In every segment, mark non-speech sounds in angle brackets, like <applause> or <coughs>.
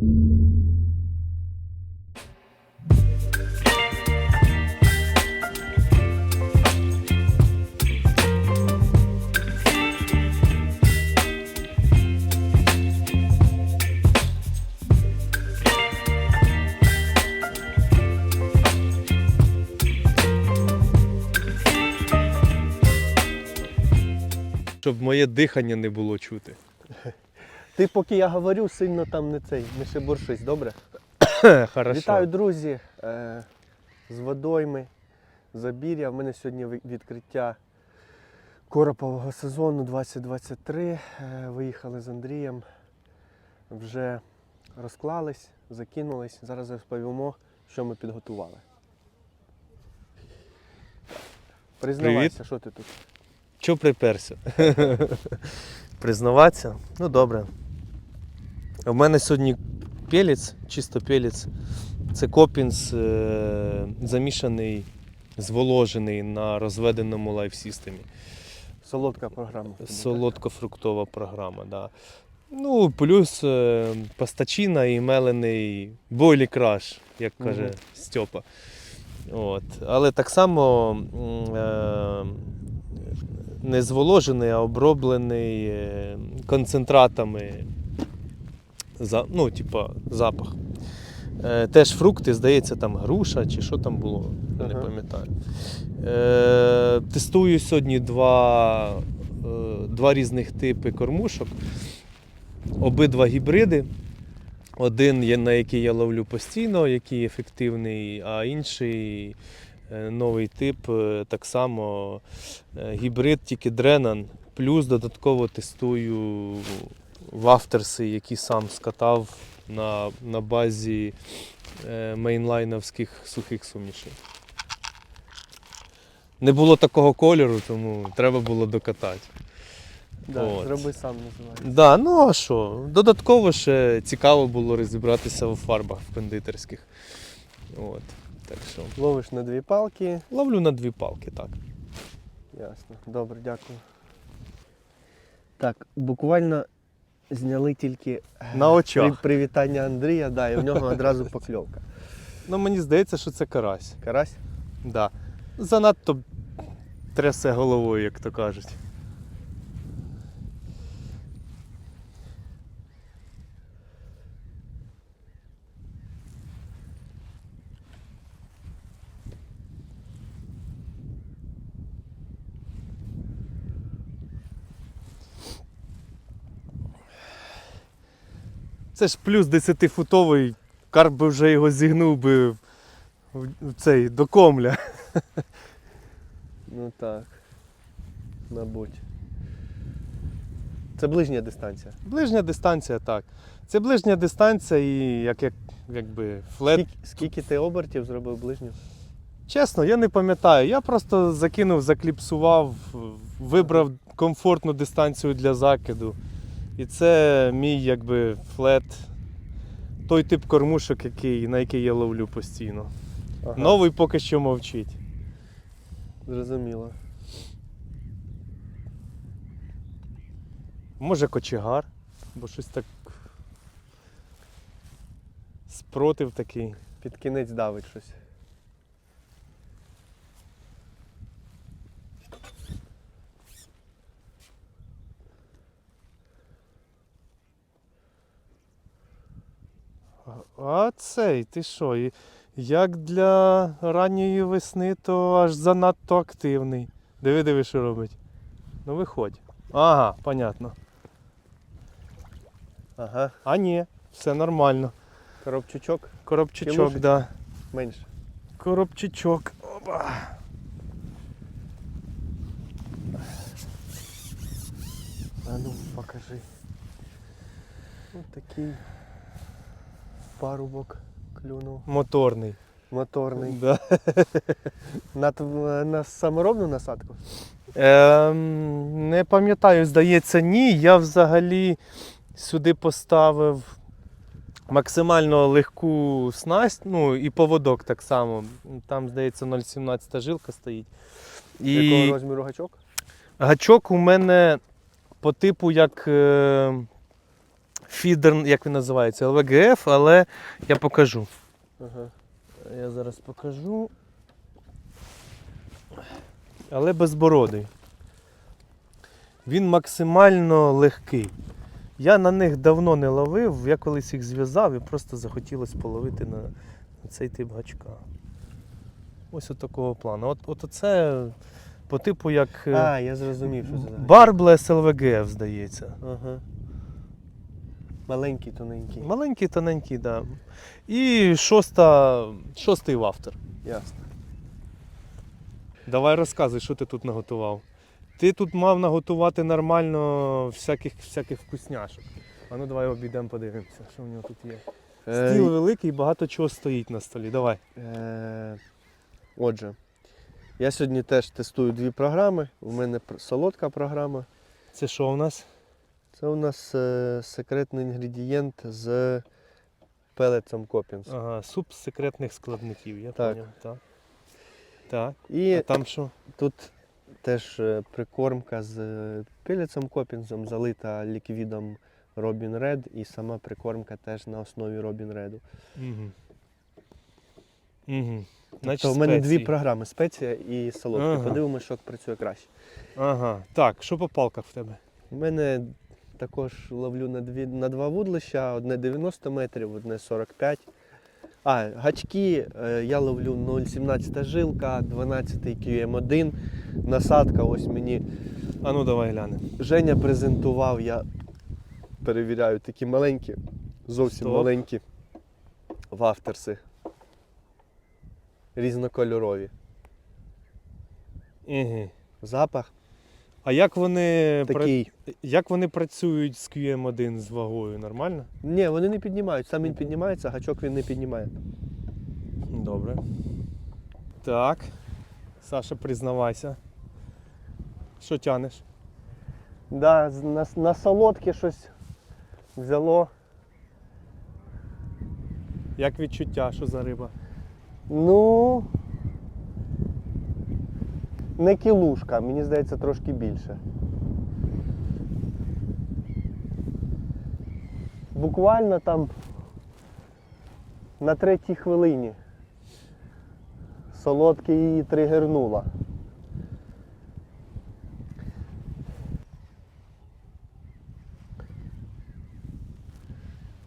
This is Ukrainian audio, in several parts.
Щоб моє дихання не було чути. Ти поки я говорю, сильно там не цей, не шебуршись, добре? <coughs> Хорошо. Вітаю, друзі! Е, з водойми, забір'я. В мене сьогодні відкриття коропового сезону 2023. Е, виїхали з Андрієм. Вже розклались, закинулись. Зараз розповімо, що ми підготували. Признавайся, що ти тут? Чого приперся? <laughs> Признаватися? Ну добре. У мене сьогодні пелець, чисто пелець. Це копінс е- замішаний, зволожений на розведеному лайфсистемі. Солодка програма. Солодко-фруктова програма, да. Ну, плюс е, пастачина і мелений бойлі краш, як каже Мгм. Стьопа. От. Але так само е, не зволожений, а оброблений е, концентратами. За, ну, типа, запах. Е, теж фрукти, здається, там груша чи що там було, не пам'ятаю. Е, тестую сьогодні два, е, два різних типи кормушок. Обидва гібриди. Один, є, на який я ловлю постійно, який ефективний, а інший е, новий тип, е, так само е, гібрид, тільки Дренан. Плюс додатково тестую вафтерси, які сам скатав на, на базі е, мейнлайновських сухих сумішей. Не було такого кольору, тому треба було докатати. Да, От. Зроби сам називається. Да, ну а що? Додатково ще цікаво було розібратися у фарбах в кондитерських. От. Так що Ловиш на дві палки. ловлю на дві палки, так. Ясно. Добре, дякую. Так, буквально зняли тільки е, На очах. при- привітання Андрія, да, і в нього одразу покльовка. Ну мені здається, що це карась. Карась? Да. Занадто трясе головою, як то кажуть. Це ж плюс 10-футовий, карп би вже його зігнув би в цей до комля. Ну так. Мабуть. Це ближня дистанція. Ближня дистанція, так. Це ближня дистанція і як, як, якби флет. Скільки, скільки ти обертів зробив ближню? Чесно, я не пам'ятаю. Я просто закинув, закліпсував, вибрав комфортну дистанцію для закиду. І це мій якби флет. Той тип кормушок, який, на який я ловлю постійно. Ага, Новий поки що мовчить. Зрозуміло. Може кочегар, бо щось так. Спротив такий. Під кінець давить щось. А цей, ти що? Як для ранньої весни, то аж занадто активний. Диви, диви, що робить. Ну виходь. Ага, понятно. Ага. А ні, все нормально. Коробчучок Коробчичок, Кілушечка. да. менше. Коробчичок. Опа. А ну, покажи. Ось такий парубок клюнув. Моторний. Моторний. Да. <laughs> На, на саморобну насадку? Ем, не пам'ятаю, здається, ні. Я взагалі сюди поставив максимально легку снасть, ну і поводок так само. Там, здається, 0,17 жилка стоїть. Якого розміру гачок? гачок у мене по типу як е, фідер, як він називається, ЛВГФ, але я покажу. Ага. Я зараз покажу. Але безбородий. Він максимально легкий. Я на них давно не ловив, я колись їх зв'язав і просто захотілося половити на, цей тип гачка. Ось от такого плану. От, от оце по типу як е, А, я зрозумів, що це. Барблес ЛВГФ, здається. Ага. Маленький, тоненький. Маленький, тоненький, так. Да. І шоста, шостий вафтер. Ясно. Давай розказуй, що ти тут наготував. Ти тут мав наготувати нормально всяких, всяких вкусняшок. А ну давай обійдемо, подивимося, що в нього тут є. Е, Стіл великий, багато чого стоїть на столі. Давай. Е, Отже, я сьогодні теж тестую дві програми. У мене солодка програма. Це що у нас? Це у нас е, секретний інгредієнт з пелецом Копінс. Ага, суп з секретних складників, я Так. поняв. Так. Так. І А там що? тут теж е, прикормка з е, пелецом Копінсом, залита ліквідом Robin Red, і сама прикормка теж на основі Robin Red. Угу. Угу. Тобто в мене дві програми спеція і солодка. Ага. Подивимося, що працює краще. Ага. Так, що по палках в тебе? У мене також ловлю на, дві, на два вудлища, одне 90 метрів, одне 45. А, гачки е, я ловлю 0,17 жилка, 12 QM1. Насадка, ось мені А ну давай глянемо. Женя презентував, я перевіряю такі маленькі, зовсім Стоп. маленькі вафтерси. Різнокольорові. Угу. Запах А як вони, такий. як вони працюють з QM1 з вагою? Нормально? Ні, вони не піднімають. Сам він піднімається, а гачок він не піднімає. Добре. Так. Саша, признавайся. Що тянеш? Да, на, на солодке щось взяло. Як відчуття, що за риба? Ну. Не кілушка, мені здається, трошки більше. Буквально там на третій хвилині солодке її тригернуло.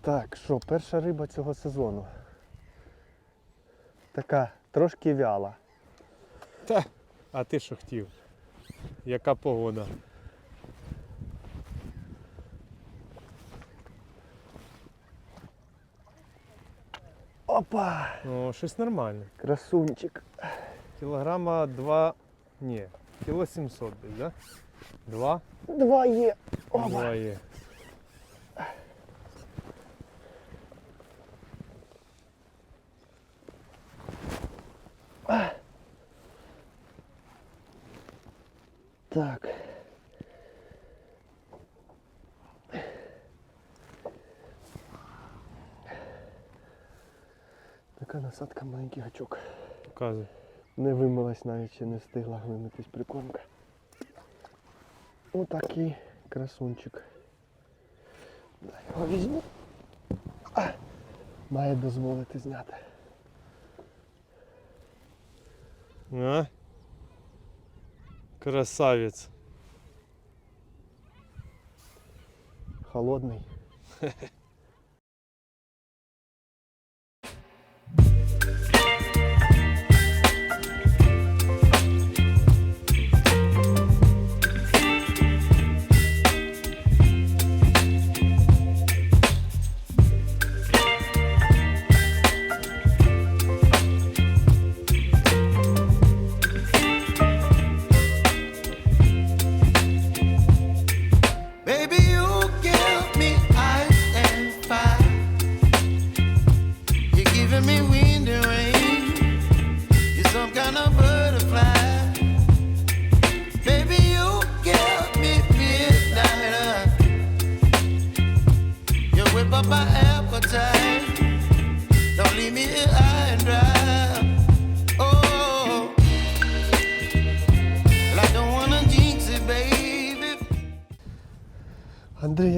Так, що, перша риба цього сезону. Така трошки вяла. Та. А ти що хотів? Яка погода? Опа! Ну, щось нормальне. Красунчик. Кілограма два. Ні. Кіло 700 десь, да? Два? Два є. Опа. Два є. Так. Така насадка маленький гачок. Показуй. Не вимилась навіть ще не встигла глинутись прикормка. Отакий красунчик. Дай його візьму. А, має дозволити зняти. А? Красавець. Холодний. <laughs>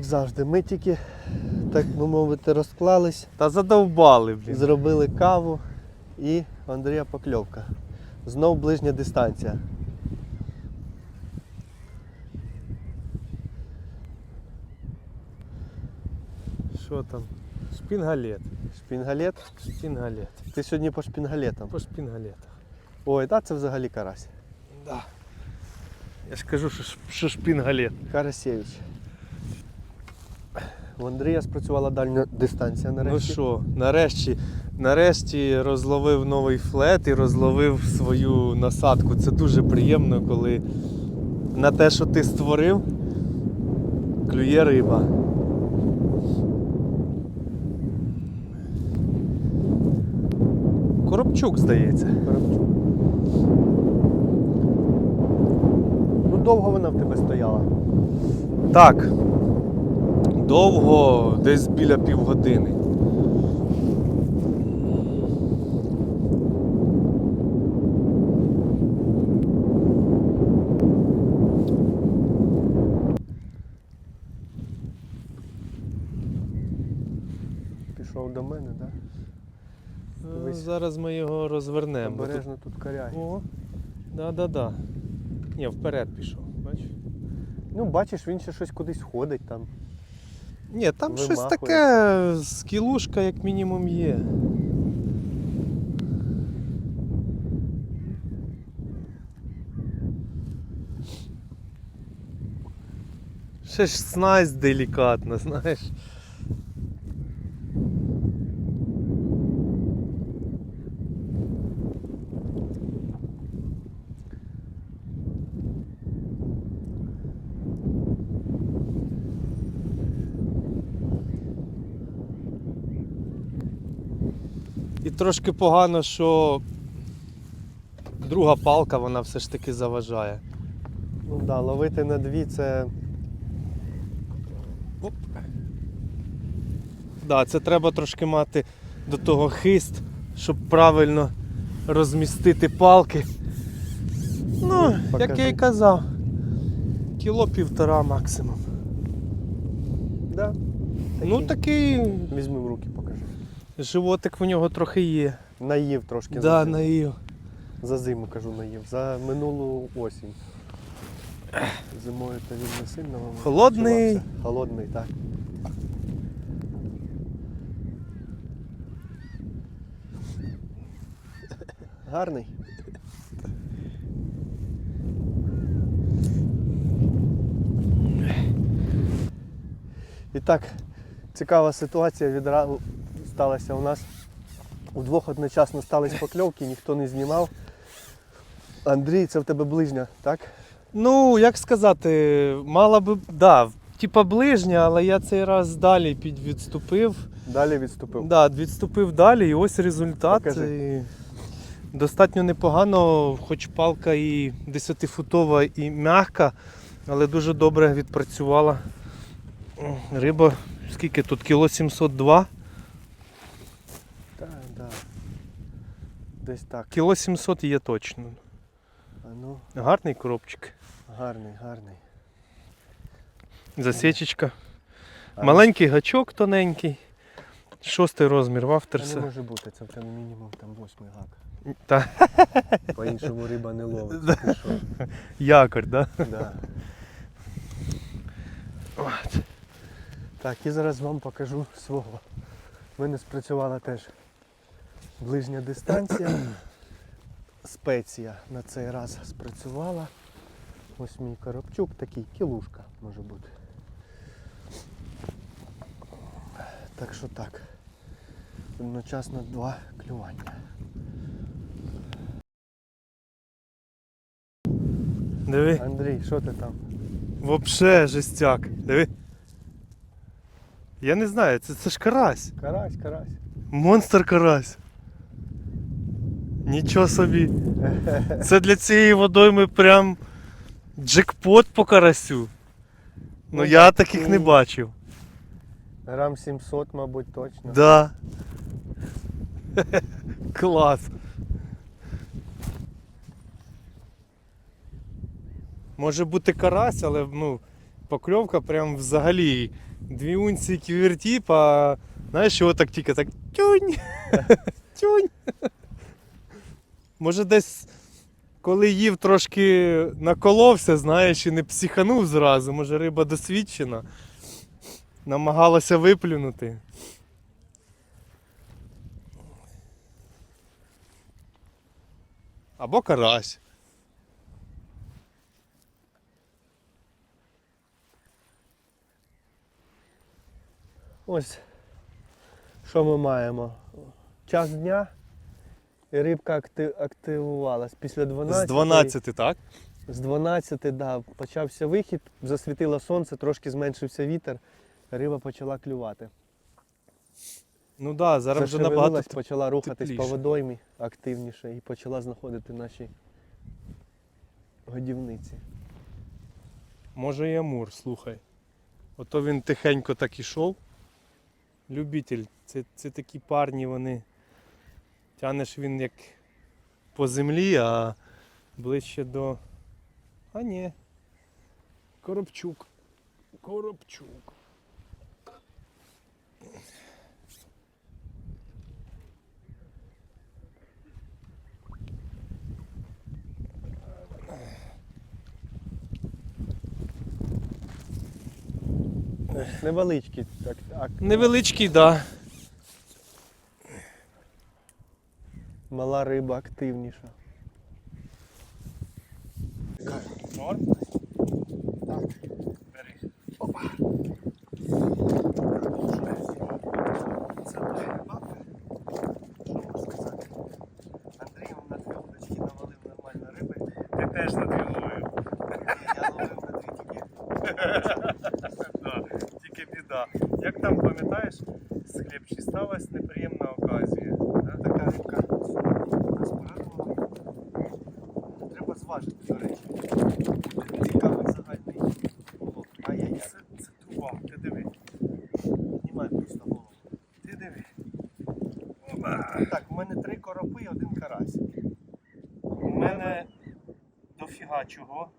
як завжди, ми тільки так би мовити, розклались, Та задовбали, блін. зробили каву і Андрія покльовка. Знов ближня дистанція. Що там? Шпінгалет. Шпінгалет. Шпінгалет. Ти сьогодні по шпінгалетам. По шпінгалетах. Ой, та це взагалі карась. Да. Я ж кажу, що, що шпінгалет. Карасєвич. У Андрія спрацювала дальня дистанція нарешті. Ну що, нарешті, нарешті розловив новий флет і розловив свою насадку. Це дуже приємно, коли на те, що ти створив, клює риба. Коробчук, здається. Коробчук. Ну довго вона в тебе стояла. Так. Довго, десь біля півгодини. Пішов до мене, так? Е, Дивись. Зараз ми його розвернемо. Обережно тут коряй. О, да-да-да. Ні, вперед пішов, бачиш? Ну, бачиш, він ще щось кудись ходить там. Ні, там щось таке, скілушка як мінімум є. Ще ж снасть делікатна, <laughs> знаєш. Трошки погано, що друга палка вона все ж таки заважає. Ну так, да, ловити на дві це. Оп. Да, це треба трошки мати до того хист, щоб правильно розмістити палки. Ну, як я і казав, кіло півтора максимум. Да. Ну такий Візьми в руки. Животик в нього трохи є. Наїв трошки Да, за, зиму. наїв. за зиму кажу наїв. За минулу осінь. Зимою то він не сильно Холодний. відчувався. Холодний, так. Гарний. І так, цікава ситуація відразу сталася у нас. Удвох одночасно стались покльовки, ніхто не знімав. Андрій, це в тебе ближня, так? Ну, як сказати, мала би, да, типа ближня, але я цей раз далі підвідступив. Далі відступив. Да, відступив далі, і ось результат. Покажи. І Достатньо непогано, хоч палка і 10-футова і м'яка, але дуже добре відпрацювала. Риба, скільки тут? Кіло 702? Так, да. Десь так. Кіло 700 є точно. А ну, Гарний коробчик. гарний, гарний. Засічечка. А, Маленький гачок тоненький. Шостий розмір, Це не вафтерса. може бути, це в тебе мінімум там восьмий гак. Та, По-іншому риба не ловиться. Ти що? якорь, да? Да. От. Так, і зараз вам покажу свого. В мене спрацювала теж ближня дистанція. <clears throat> Спеція на цей раз спрацювала. Ось мій коробчук, такий кілушка може бути. Так що так. Одночасно два клювання. Диви. Андрій, що ти там? Вообще жестяк. Диви. Я не знаю, це, це ж карась. Карась, карась. Монстр карась. Нічого собі. Це для цієї водойми прям джекпот по карасю. Ну я таких не бачив. Грам 700, мабуть, точно. Да. <laughs> Клас. Може бути карась, але ну, покльовка прям взагалі дві унції ківертіп, а знаєш, його так тільки так тюнь. <laughs> Тюнь. Може десь, коли їв, трошки наколовся, знаєш, і не психанув зразу. Може риба досвідчена. Намагалася виплюнути. Або карась. Ось що ми маємо. Час дня рибка акти- активувалась. Після 12. З 12, так? З 12, да, почався вихід, засвітило сонце, трошки зменшився вітер, риба почала клювати. Ну так, да, зараз вже набагато. Почала рухатись по водоймі активніше і почала знаходити наші годівниці. Може і Амур, слухай. Ото він тихенько так ішов. Любитель, це, це такі парні, вони. Тянеш він як по землі, а ближче до. А ні. Коробчук. Коробчук. Невеличкі, так, ак- Невеличкий, так. Да. Мала риба активніша. Норм? Це бабка. Що можу сказати? Андрій на дві удочки навалив нормально риби. Ти теж на дві ловив. Я ловив на дві тільки. Тільки біда. Як там пам'ятаєш, з хлібчі сталася неприємна оказія. да? Така рибка нас порадувала. Треба зважити, до речі. Цікавий загальний улов. А я Це, це труба, ти диви. знімаю просто голову. Ти диви. Так, у мене три коропи і один карась. У мене дофіга чого.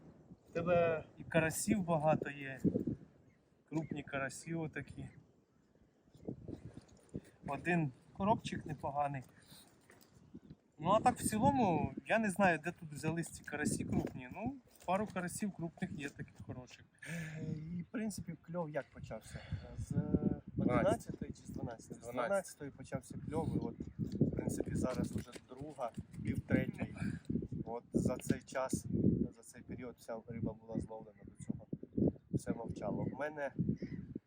У тебе і карасів багато є. Крупні карасі отакі. Один коробчик непоганий. Ну а так в цілому я не знаю, де тут взялись ці карасі крупні. Ну, пару карасів крупних є таких хороших. І в принципі кльов як почався? З 11 чи з 12? З 12. 12 почався кльов, і от в принципі зараз вже друга, пів третьої. От за цей час, за цей період вся риба була зловлена до цього. Все мовчало. У мене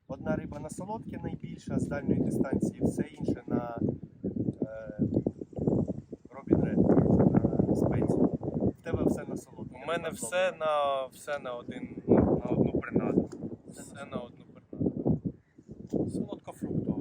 одна риба на солодке найбільша з дальньої дистанції, все інше на е, Робін Ред, на спеці. В тебе все на солодке. У мене все на, все на, один, на одну принаду. Все на одну принаду. Солодкофруктова.